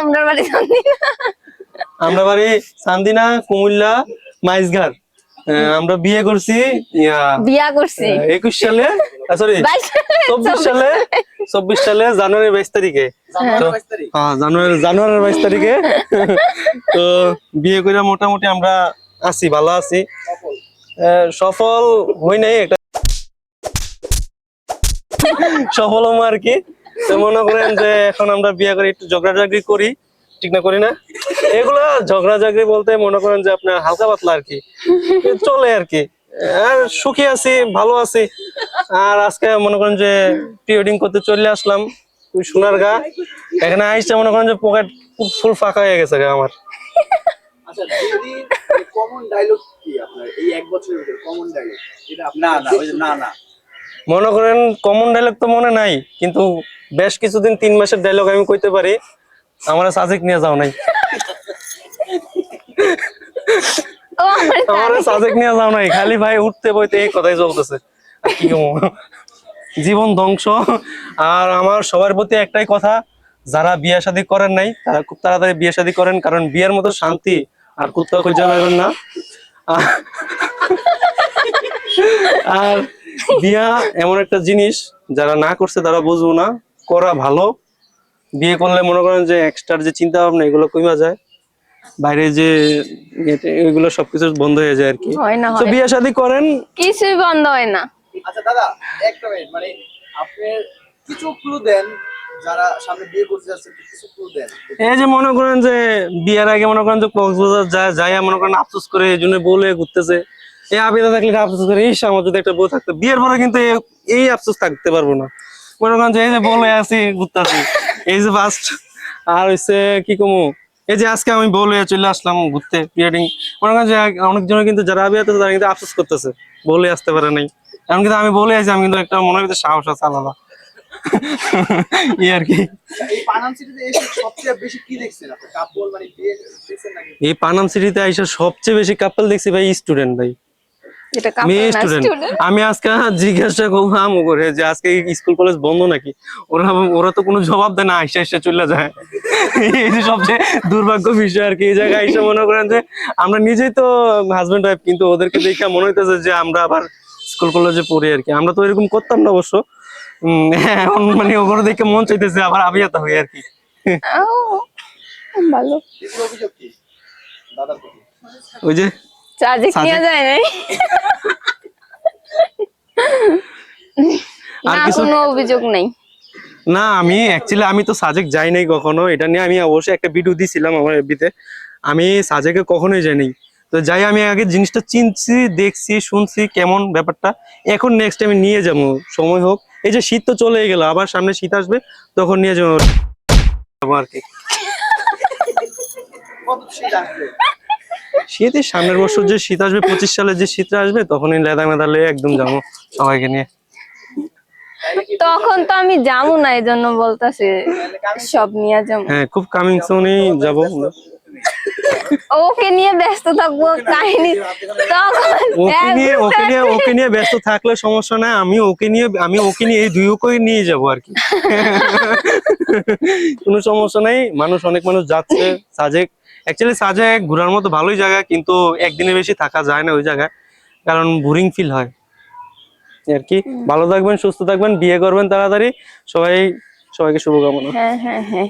আমরা বাড়ি চান্দিনা। আমরা বাড়ি চান্দিনা কুমিল্লা মাইজঘাট। আমরা বিয়ে করছি বিয়া করছি। একুশ সালে সরি চব্বিশ সালে। চব্বিশ সালে জানুয়ারি বাইশ তারিখে। তো- হ্যাঁ জানুয়ারি জানুয়ারির বাইশ তারিখে। তো বিয়ে করে মোটামুটি আমরা আছি ভালো আছি। আহ, সফল হই নাই একটা সফল হব আর কি। তো মনে করেন যে এখন আমরা বিয়ে করে একটু ঝগড়াঝাগড়ি করি ঠিক না করি না? এগুলা ঝগড়াঝাগড়ি বলতে মনে করেন যে আপনার হালকা পাতলা আর কি। চলে আর কি। আর সুখী আছি ভালো আছি। আর আজকে মনে করেন যে প্রি ওয়েডিং করতে চলে আসলাম ওই সোনার গা। এখানে আইসা মনে করেন যে পকেট ফুল ফাঁকা হয়ে গেছে আমার। আচ্ছা কমন ডায়লগ কি আপনার? এই এক বছরের কমন ডায়লগ না না ওই না না। মনে করেন কমন ডায়লগ তো মনে নাই কিন্তু বেশ কিছুদিন তিন মাসের ডায়লগ আমি কইতে পারি আমার সাজেক নিয়ে যাও নাই। আমার সাজেক নিয়ে যাও নাই খালি ভাই উঠতে বইতে এই কথাই চলতেছে। কি জীবন ধ্বংস। আর আমার সবার প্রতি একটাই কথা যারা বিয়ে শাদী করেন নাই তারা খুব তাড়াতাড়ি বিয়ে শাদী করেন কারণ বিয়ের মতো শান্তি আর কোথাও খুঁজে পাবেন না। আর বিয়া এমন একটা জিনিস যারা না করছে তারা বুঝব না। করা ভালো। বিয়ে করলে মনে করেন যে এক্সট্রার যে চিন্তা ভাবনা এগুলো কমা যায়। বাইরে যে এগুলো সবকিছু বন্ধ হয়ে যায় আর কি। তো বিয়ে শাদী করেন। কিছুই বন্ধ হয় না। আচ্ছা দাদা একটা মিনিট মানে আপনি কিছু ক্লু দেন যারা সামনে বিয়ে করতে যাচ্ছে কিছু ক্লু দেন। এই যে মনে করেন যে বিয়ের আগে মনে করেন যে কক্সবাজার যায় যায় মনে করেন আফসোস করে এই জন্য বলে ঘুরতেছে। এই আবিদা থাকলে আফসোস করে ইস আমার যদি একটা বউ থাকতো বিয়ের পরে কিন্তু এই আফসোস থাকতে পারব না। মনে করেন যে এই যে বলে আছি ঘুরতেছি এই যে ফার্স্ট আর হচ্ছে কি কমু? এই যে আজকে আমি বলে চলে আসলাম ঘুরতে প্রিয়াডিং মনে করেন যে অনেকজনে কিন্তু যারা বিয়ে আছে তারা কিন্তু আফসোস করতেছে বলে আসতে পারে নাই। এমন কিন্তু আমি বলে আছি আমি কিন্তু একটা মনের ভিতরে সাহস আছে আলাদা। আর কি। মানে এই পানাম সিটিতে আইসা সবচেয়ে বেশি কাপল দেখছি ভাই স্টুডেন্ট ভাই। আমি আজকে জিজ্ঞাসা করলাম ও করে যে আজকে স্কুল কলেজ বন্ধ নাকি? ওরা ওরা তো কোনো জবাব দেয় না আইসা আইসা চলে যায়। এই যে সবচেয়ে দুর্ভাগ্য বিষয় আর কি এই জায়গায় আইসা মনে করেন যে আমরা নিজেই তো হাজবেন্ড ওয়াইফ কিন্তু ওদেরকে দেখে মনে হইতেছে যে আমরা আবার স্কুল কলেজে পড়ি আর কি। আমরা তো এরকম করতাম না অবশ্য। এখন মানে ওগুলো দেখে মন চাইতেছে আবার আবিয়াতা হই আর কি। ভালো। ওই যে সাজেক- নিয়ে যায় নাই? আর না কিছু- কোনো অভিযোগ নেই। না আমি অ্যাকচুয়ালি আমি তো সাজেক যাই নাই কখনো। এটা নিয়ে আমি অবশ্যই একটা ভিডিও দিছিলাম আমার এফবিতে আমি সাজেকে কখনোই যাই নাই। তো যাই আমি আগে জিনিসটা চিনছি দেখছি শুনছি কেমন ব্যাপারটা। এখন নেক্সট আমি নিয়ে যাব। সময় হোক। এই যে শীত তো চলে গেল আবার সামনে শীত আসবে তখন নিয়ে যাব। যাব আর কি। শীত শীতের সামনের বছর যে শীত আসবে পঁচিশ সালে যে শীতটা আসবে তখনই লেদা মেদা লেগে একদম যাব সবাইকে নিয়ে। তখন তো আমি যাব না এই জন্য বলতেছে সব নিয়ে যাব। হ্যাঁ খুব কামিং সুনই যাব। ওকে নিয়ে ব্যস্ত থাকব কাহিনী ওকে নিয়ে ওকে নিয়ে ওকে নিয়ে ব্যস্ত থাকলে সমস্যা নাই আমি ওকে নিয়ে আমি ওকে নিয়ে এই দুই ওকে নিয়ে যাব আর কি। কোনো সমস্যা নাই মানুষ অনেক মানুষ যাচ্ছে সাজেক। অ্যাকচুয়ালি সাজায় ঘোরার মতো ভালোই জায়গা কিন্তু একদিনের বেশি থাকা যায় না ওই জায়গায় কারণ বোরিং ফিল হয়। আর কি ভালো থাকবেন সুস্থ থাকবেন বিয়ে করবেন তাড়াতাড়ি সবাই সবাইকে শুভকামনা। হ্যাঁ হ্যাঁ হ্যাঁ।